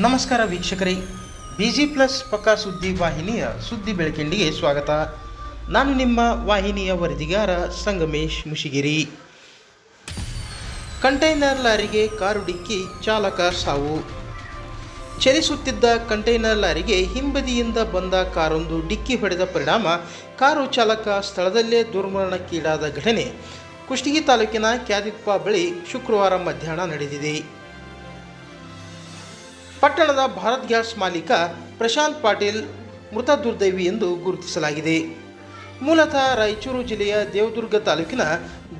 ನಮಸ್ಕಾರ ವೀಕ್ಷಕರೇ. B G plus ಪಕ್ಕಾ ಸುದ್ದಿ ವಾಹಿನಿಯ ಸುದ್ದಿ ಬೆಳಕಿಂಡಿಗೆ ಸ್ವಾಗತ. ನಾನು ನಿಮ್ಮ ವಾಹಿನಿಯ ವರದಿಗಾರ ಸಂಗಮೇಶ್ ಮುಷಿಗಿರಿ. ಕಂಟೈನರ್ ಲಾರಿಗೆ ಕಾರು ಡಿಕ್ಕಿ ಚಾಲಕ ಸಾವು. ಚಲಿಸುತ್ತಿದ್ದ ಕಂಟೈನರ್ ಲಾರಿಗೆ ಹಿಂಬದಿಯಿಂದ ಬಂದ ಕಾರೊಂದು ಡಿಕ್ಕಿ ಹೊಡೆದ ಪರಿಣಾಮ ಕಾರು ಚಾಲಕ ಸ್ಥಳದಲ್ಲೇ ದುರ್ಮರಣಕ್ಕೀಡಾದ ಘಟನೆ. ಕುಷ್ಟಗಿ ತಾಲೂಕಿನ ಕ್ಯಾದಿಪ್ಪ ಬಳಿ ಶುಕ್ರವಾರ ಮಧ್ಯಾಹ್ನ ನಡೆದಿದೆ. ಪಟ್ಟಣದ ಭಾರತ್ ಗ್ಯಾಸ್ ಮಾಲೀಕ ಪ್ರಶಾಂತ್ ಪಾಟೀಲ್ ಮೃತ ದುರ್ದೈವಿ ಎಂದು ಗುರುತಿಸಲಾಗಿದೆ. ಮೂಲತಃ ರಾಯಚೂರು ಜಿಲ್ಲೆಯ ದೇವದುರ್ಗ ತಾಲೂಕಿನ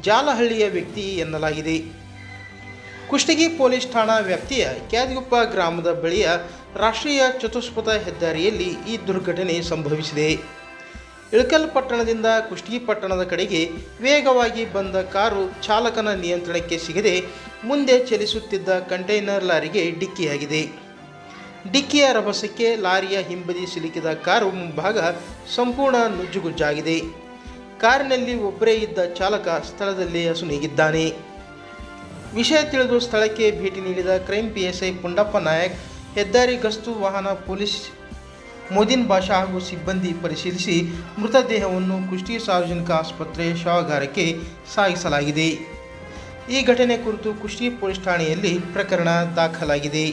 ಜಾಲಹಳ್ಳಿಯ ವ್ಯಕ್ತಿ ಎನ್ನಲಾಗಿದೆ. ಕುಷ್ಟಗಿ ಪೊಲೀಸ್ ಠಾಣಾ ವ್ಯಾಪ್ತಿಯ ಕ್ಯಾದಿಗುಪ್ಪ ಗ್ರಾಮದ ಬಳಿಯ ರಾಷ್ಟ್ರೀಯ ಚತುಷ್ಪಥ ಹೆದ್ದಾರಿಯಲ್ಲಿ ಈ ದುರ್ಘಟನೆ ಸಂಭವಿಸಿದೆ. ಇಳಕಲ್ ಪಟ್ಟಣದಿಂದ ಕುಷ್ಟಗಿ ಪಟ್ಟಣದ ಕಡೆಗೆ ವೇಗವಾಗಿ ಬಂದ ಕಾರು ಚಾಲಕನ ನಿಯಂತ್ರಣಕ್ಕೆ ಸಿಗದೆ ಮುಂದೆ ಚಲಿಸುತ್ತಿದ್ದ ಕಂಟೈನರ್ ಲಾರಿಗೆ ಡಿಕ್ಕಿಯಾಗಿದೆ. ಡಿಕ್ಕಿಯ ರಭಸಕ್ಕೆ ಲಾರಿಯ ಹಿಂಬದಿ ಸಿಲುಕಿದ ಕಾರು ಮುಂಭಾಗ ಸಂಪೂರ್ಣ ನುಜ್ಜುಗುಜ್ಜಾಗಿದೆ. ಕಾರಿನಲ್ಲಿ ಒಬ್ಬರೇ ಇದ್ದ ಚಾಲಕ ಸ್ಥಳದಲ್ಲೇ ಅಸುನೀಗಿದ್ದಾನೆ ವಿಷಯ ತಿಳಿದು ಸ್ಥಳಕ್ಕೆ ಭೇಟಿ ನೀಡಿದ ಕ್ರೈಮ್ ಪಿಎಸ್ಐ ಪುಂಡಪ್ಪ ನಾಯಕ್, ಹೆದ್ದಾರಿ ಗಸ್ತು ವಾಹನ ಪೊಲೀಸ್ ಮೋದಿನ್ ಭಾಷಾ ಹಾಗೂ ಸಿಬ್ಬಂದಿ ಪರಿಶೀಲಿಸಿ ಮೃತದೇಹವನ್ನು ಕುಷ್ಟಿ ಸಾರ್ವಜನಿಕ ಆಸ್ಪತ್ರೆ ಶವಗಾರಕ್ಕೆ ಸಾಗಿಸಲಾಗಿದೆ. ಈ ಘಟನೆ ಕುರಿತು ಕುಷ್ಟಿ ಪೊಲೀಸ್ ಠಾಣೆಯಲ್ಲಿ ಪ್ರಕರಣ ದಾಖಲಾಗಿದೆ.